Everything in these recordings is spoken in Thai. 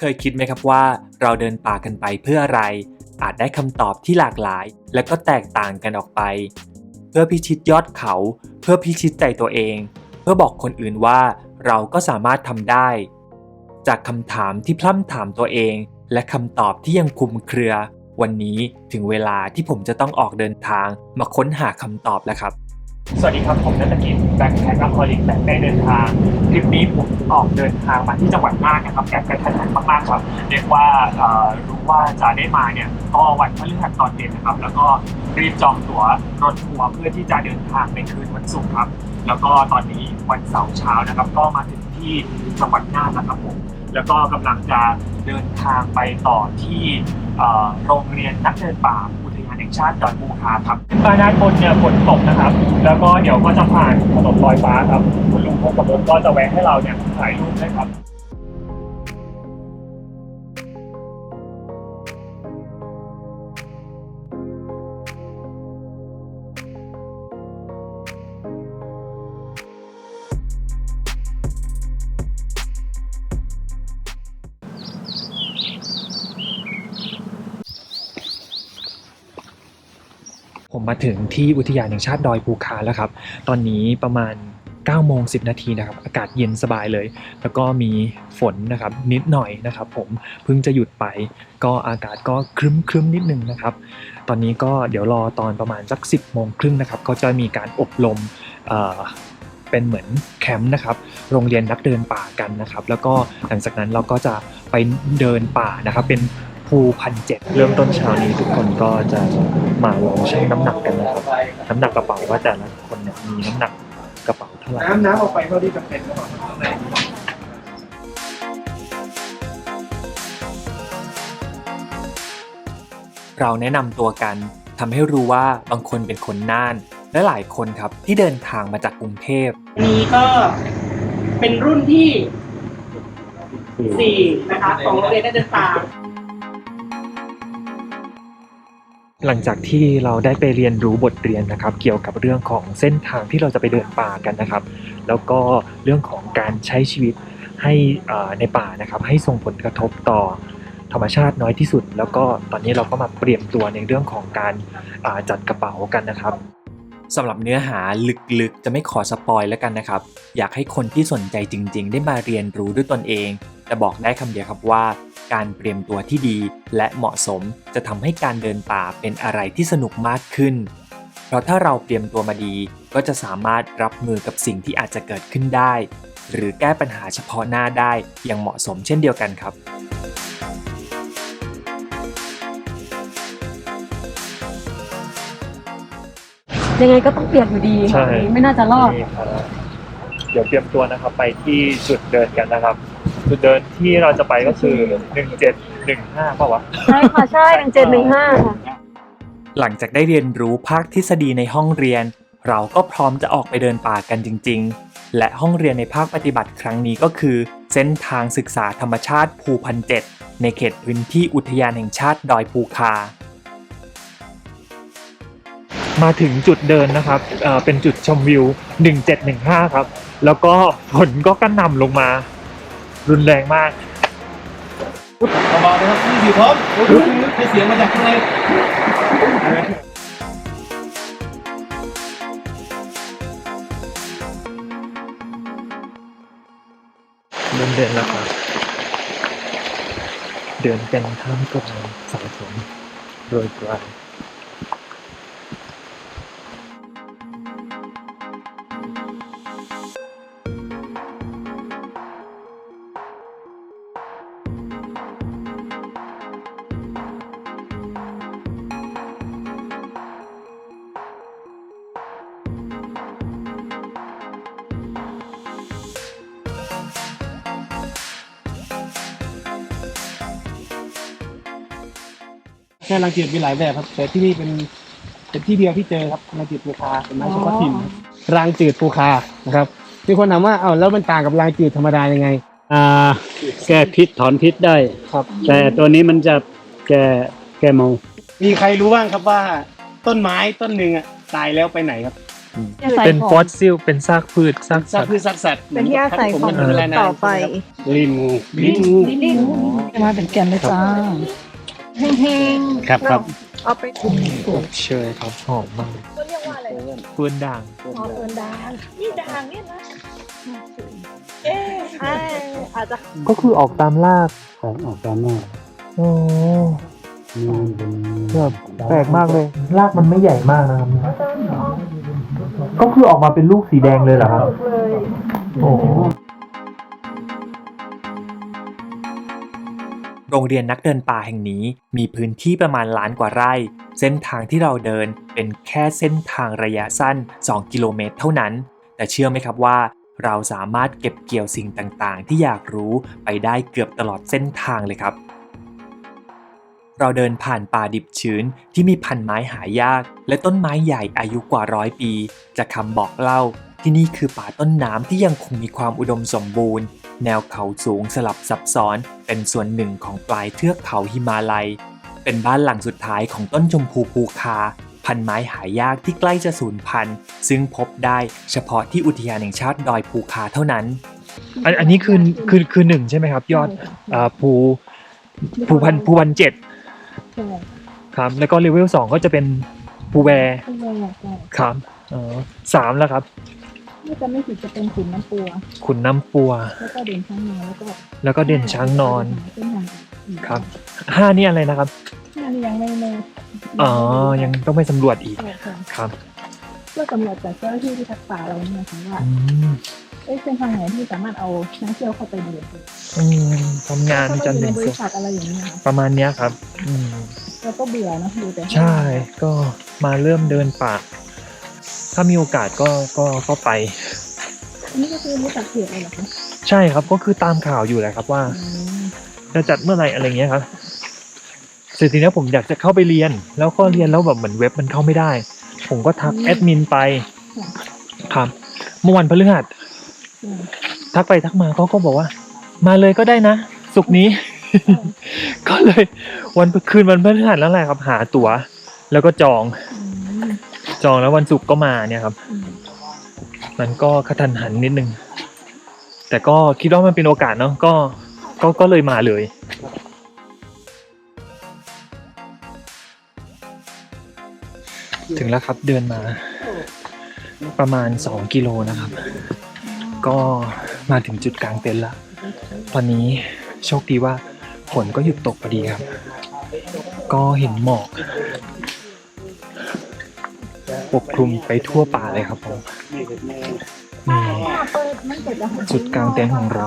เคยคิดไหมครับว่าเราเดินป่ากันไปเพื่ออะไร อาจได้คำตอบที่หลากหลาย และก็แตกต่างกันออกไป เพื่อพิชิตยอดเขา เพื่อพิชิตใจตัวเอง เพื่อบอกคนอื่นว่าเราก็สามารถทำได้ จากคำถามที่พล่ำถามตัวเอง และคำตอบที่ยังคลุมเครือ วันนี้ถึงเวลาที่ผมจะต้องออกเดินทางมาค้นหาคำตอบแล้วครับ สวัสดีครับ ผมนัตกิจแบ็คแพ็คอัพพอลิกแบบได้เดินทางคลิปนี้ผมออกเดินทางมาที่จังหวัดน่านนะครับแอบกระทันหันมากๆครับเรียกว่ารู้ว่าจะได้มาเนี่ยก็วันพฤหัสตอนเย็นนะครับ แล้วก็รีบจองตั๋วรถทัวร์เพื่อที่จะเดินทางในคืนวันศุกร์ครับ แล้วก็ตอนนี้วันเสาร์เช้านะครับ ก็มาถึงที่จังหวัดน่านแล้วครับผมแล้วก็กำลังจะเดินทางไปต่อที่โรงเรียนนักเดินป่าอุ ชาติดอยปูคาครับขึ้นมาด้านบนเนี่ยฝนตกนะครับ แล้วก็เดี๋ยวก็จะผ่านถนนลอยฟ้าครับ คุณลุงพงกับผมก็จะแวะให้เราเนี่ยถ่ายรูปด้วยครับ ผมมาถึงที่อุทยานแห่งชาติดอยภูคาแล้วครับ ตอนนี้ประมาณ9โมง10 นาทีนะครับ อากาศเย็นสบายเลย แล้วก็มีฝนนะครับนิดหน่อยนะครับ ผมเพิ่งจะหยุดไป ก็อากาศก็ครึ้มครึ้มๆนิดนึงนะครับ ตอนนี้ก็เดี๋ยวรอตอนประมาณสัก 10โมงครึ่งนะครับก็จะมีการอบรมเเป็นเหมือนแคมป์นะครับ โรงเรียนนักเดินป่ากันนะครับ แล้วก็หลังจากนั้นเราก็จะไปเดินป่านะครับ เป็น ภูพันเจ็ดเริ่มต้นเช้านี้ทุกคนก็จะมาลองชั่งน้ำหนักกันนะครับ น้ำหนักกระเป๋าว่าแต่ละคนเนี่ยมีน้ำหนักกระเป๋าเท่าไหร่ น้ำน้ำเอาไปเท่าที่จำเป็นก็พอข้างในเราแนะนำตัวกันทำให้รู้ว่าบางคนเป็นคนน่าน และหลายคนครับที่เดินทางมาจากกรุงเทพ อันนี้ก็เป็นรุ่นที่สี่นะคะของโรงเรียนได้เดินตา หลังจากที่เราได้ไปเรียนรู้บทเรียนนะครับ เกี่ยวกับเรื่องของเส้นทางที่เราจะไปเดินป่ากันนะครับ แล้วก็เรื่องของการใช้ชีวิตให้ในป่านะครับ ให้ส่งผลกระทบต่อธรรมชาติน้อยที่สุด แล้วก็ตอนนี้เราก็มาเตรียมตัวในเรื่องของการาจัดกระเป๋ากันนะครับสำหรับเนื้อหาลึกๆ จะไม่ขอสปอยแล้วกันนะครับ อยากให้คนที่สนใจจริง ๆ ได้มาเรียนรู้ด้วยตนเอง แต่บอกได้คำเดียวครับว่า การเตรียมตัวที่ดีและเหมาะสมจะทำให้การเดินป่าเป็นอะไรที่สนุกมากขึ้น เพราะถ้าเราเตรียมตัวมาดีก็จะสามารถรับมือกับสิ่งที่อาจจะเกิดขึ้นได้ หรือแก้ปัญหาเฉพาะหน้าได้อย่างเหมาะสมเช่นเดียวกันครับยังไงก็ต้องเปียกอยู่ดีใช่ค่ะไม่น่าจะรอด นี่ครับเดี๋ยวเตรียมตัวนะครับไปที่จุดเดินกันนะครับ จุดเดินที่เราจะไปก็คือ 1715ป่าวะ ใช่ค่ะใช่หนึ่งเจ็ดหนึ่งห้าค่ะ หลังจากได้เรียนรู้ภาคทฤษฎีในห้องเรียน เราก็พร้อมจะออกไปเดินป่ากันจริง ๆ และห้องเรียนในภาคปฏิบัติครั้งนี้ก็คือ เส้นทางศึกษาธรรมชาติภูพันเจ็ดในเขตพื้นที่อุทยานแห่งชาติดอยภูคา มาถึงจุดเดินนะครับเอ่อเป็นจุดชมวิว 1715 ครับ แล้วก็ฝนก็กระหน่ำลงมา รุนแรงมากเบาๆนะครับนี่อยู่พร้อมให้เสียงมาจากข้างในเดินเดินแล้วครับ เดินเป็นท่ามกลางสายฝนโรยปลาย ค่รังจืดมีหลายแบบครับ แต่ที่นี่เป็นเป็นที่เดียวที่เจอครับรังจืดภูคาเป็นไม้เฉพาะถิ่นครับรังจืดภูคานะครับมีคนถามว่าเอ้าแล้วมันต่างกับรังจืดธรรมดายังไง อ่าแก้พิษถอนพิษได้ ครับ แต่ตัวนี้มันจะแก้แก้เมา มีใครรู้บ้างครับว่าต้นไม้ต้นหนึ่งอะตายแล้วไปไหนครับเป็นฟอสซิล เป็นซากพืชซากสัสัตตว์ว์คือสัตว์สัตว์เป็นที่อาศัยของผมเป็นเวลานานต่อไป ลิ้นงูลิ้นงูมาเป็นแกนเลยจ้า แห้งๆครับครับ เอาไปคุมอบเชยครับหอมมากเขาเรียกว่าอะไรเฟื่อนด่างหอมเอินดางนี่ดางเนี่ยนะเอ๊ะอ่าอาจจะก็คือออกตามรากของออกตามหน้าโอ้นี่มันเป็นแบบแปลกมากเลยรากมันไม่ใหญ่มากนะครับก็คือออกมาเป็นลูกสีแดงเลยเหรอครับเลยโอ้ โรงเรียนนักเดินป่าแห่งนี้มีพื้นที่ประมาณล้านกว่าไร่ เส้นทางที่เราเดินเป็นแค่เส้นทางระยะสั้น 2 กิโลเมตรเท่านั้น แต่เชื่อไหมครับว่า เราสามารถเก็บเกี่ยวสิ่งต่างๆ ที่อยากรู้ไปได้เกือบตลอดเส้นทางเลยครับ เราเดินผ่านป่าดิบชื้นที่มีพันไม้หายาก และต้นไม้ใหญ่อายุกว่าร้อยปีจากคำบอกเล่าที่นี่คือป่าต้นน้ำที่ยังคงมีความอุดมสมบูรณ์ แนวเขาสูงสลับซับซ้อน เป็นส่วนหนึ่งของปลายเทือกเขาหิมาลัย เป็นบ้านหลังสุดท้ายของต้นชมพูภูคา พันไม้หายากที่ใกล้จะสูญพันธุ์ ซึ่งพบได้เฉพาะที่อุทยานแห่งชาติดอยภูคาเท่านั้น อันอันนี้คือคือคือหนึ่งใช่ไหมครับ ยอดอ่าภูภูพันภูพันเจ็ดครับแล้วก็เลเวลสองก็จะเป็นภูแวร์ครับอ๋อสามแล้วครับ นี่จะไม่ผิดจะเป็นขุนน้ำปัว ขุนน้ำปัว แล้วก็เด่นช้างนอนแล้วก็แล้วก็เด่นช้างนอนเส้นทางอื่นครับห้านี่อะไรนะครับห้านี่ยังไม่ไม่อ๋อยังต้องไปสำรวจอีกใช่ค่ะครับ เพื่อสำรวจจากเจ้าหน้าที่ที่ทักป่าเราเนี่ยค่ะว่าอืมเอ้ยเส้นทางไหนที่สามารถเอานักเที่ยวเข้าไปดูได้อืมทำงานถ้าจัเรานทอร์ยู่ถึในงบศุกร์ริษัทอะไรอย่างเงี้ยค่ะประมาณเนี้ยครับ อืม เราก็เบื่อเนอะดูแต่ใช่ก็มาเริ่มเดินป่า ถ้ามีโอกาสก็ก็ก็ไป อันนี้ก็คือรู้จักเพจเลยเหรอคะใช่ครับก็คือตามข่าวอยู่แหละครับว่า อืมจะจัดเมื่อไหร่อะไรเงี้ยครับเสร็จทีเนี้ยผมอยากจะเข้าไปเรียน แล้วก็เรียนแล้วแบบเหมือนเว็บมันเข้าไม่ได้ ผมก็ทักแอดมินไป ครับ เมื่อวันพฤหัสอืมทักไปทักมาเขาก็บอกว่า มาเลยก็ได้นะสุกร์นี้ ก็เลยวันคืนวันพฤหัสแล้วแหละครับหาตั๋ว แล้วก็จองอืม จองแล้ววันศุกร์ก็มาเนี่ยครับอืมมันก็กระทันหันนิดนึง แต่ก็คิดว่ามันเป็นโอกาสเนาะก็ก็ก็เลยมาเลยถึงแล้วครับเดินมา ประมาณ 2 กิโลนะครับ ก็มาถึงจุดกลางเต็นท์แล้วตอนนี้โชคดีว่าฝนก็หยุดตกพอดีครับ ก็เห็นหมอก ปกคลุมไปทั่วป่าเลยครับผมนี่เปิดมันเปิดแล้วค่ะจุดกลางเต็นท์ของเรา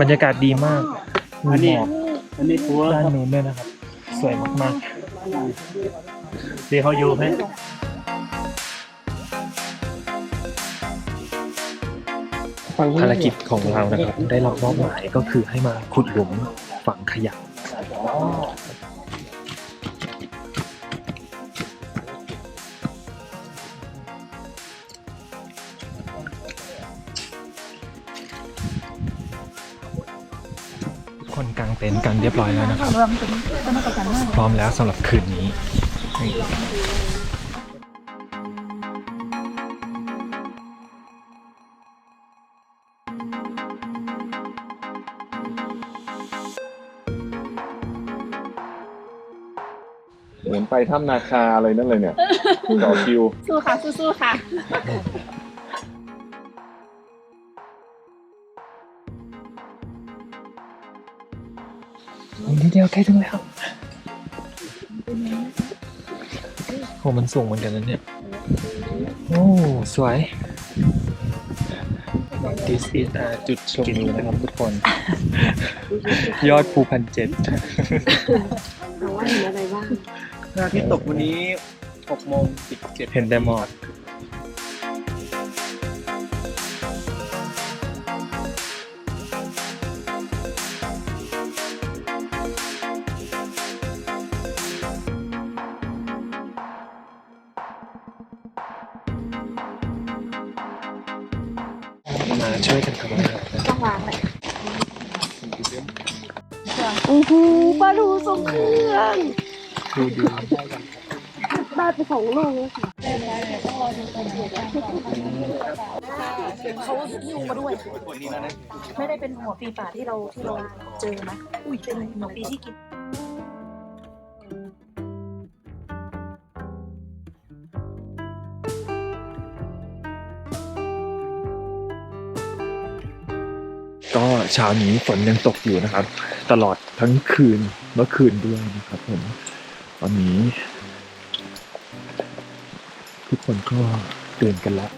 บรรยากาศดีมากมีอันหมนี้อกอันนี้ทัวร์ด้านนู้นด้วยนะครับ สวยมากเดี๋ยวเขาอยู่ไหมๆภารกิจของเรานะครับ ได้รับมอบหมายก็คือให้มาขุดหลุมฝังขยะ เต็นท์กันเรียบร้อยแล้วนะครับ พร้อมแล้วสำหรับคืนนี้เหมือนไปถ้ำนาคาอะไรนั่นเลยเนี่ยต่อคิว สู้ค่ะ สู้ๆค่ะ เดียวใกล้ถึงแล้วโอ้มันสูงเหมือนกันนะเนี่ย โอ้ สวย This is อ่าจุดชมวิวนะครับทุกคน ยอดภูพันเจ็ดแต่ว่าเห็นอะไรบ้างพระอาทิตย์ตกวันนี้6โมง17เห็นแต่หมอก มาช่วยกันทำอาหารนะต้องล้างแหละโอ้โหปลาทูทรงเครื่องดูดูได้ไปสองโลเลยค่ะเขาหิ้วมาด้วย ไม่ได้เป็นหัวปีป่าที่เราที่เราเจอนะ อุ้ยเป็นหัวปีที่กิน เช้านี้ฝนยังตกอยู่นะครับ ตลอดทั้งคืนเมื่อคืนด้วยนะครับผมตอนนี้ ทุกคนก็ตื่นกันแล้ว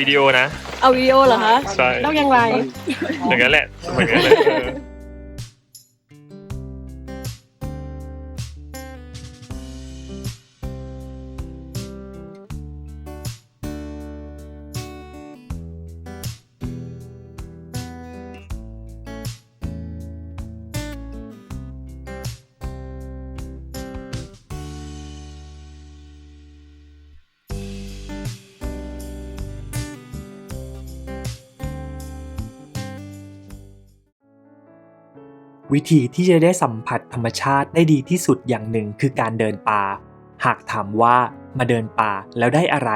วิดีโอนะ เอาวิดีโอเหรอคะใช่ต้องยังไงอย่างนั้นแหละเหมือนกันเลยเออ วิธีที่จะได้สัมผัสธรรมชาติได้ดีที่สุดอย่างหนึ่งคือการเดินป่า หากถามว่ามาเดินป่าแล้วได้อะไร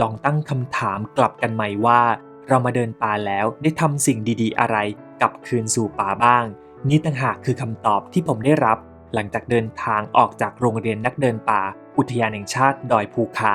ลองตั้งคำถามกลับกันใหม่ว่า เรามาเดินป่าแล้วได้ทำสิ่งดีๆ อะไรกลับคืนสู่ป่าบ้าง นี่ต่างหากคือคำตอบที่ผมได้รับ หลังจากเดินทางออกจากโรงเรียนนักเดินป่า อุทยานแห่งชาติดอยภูคา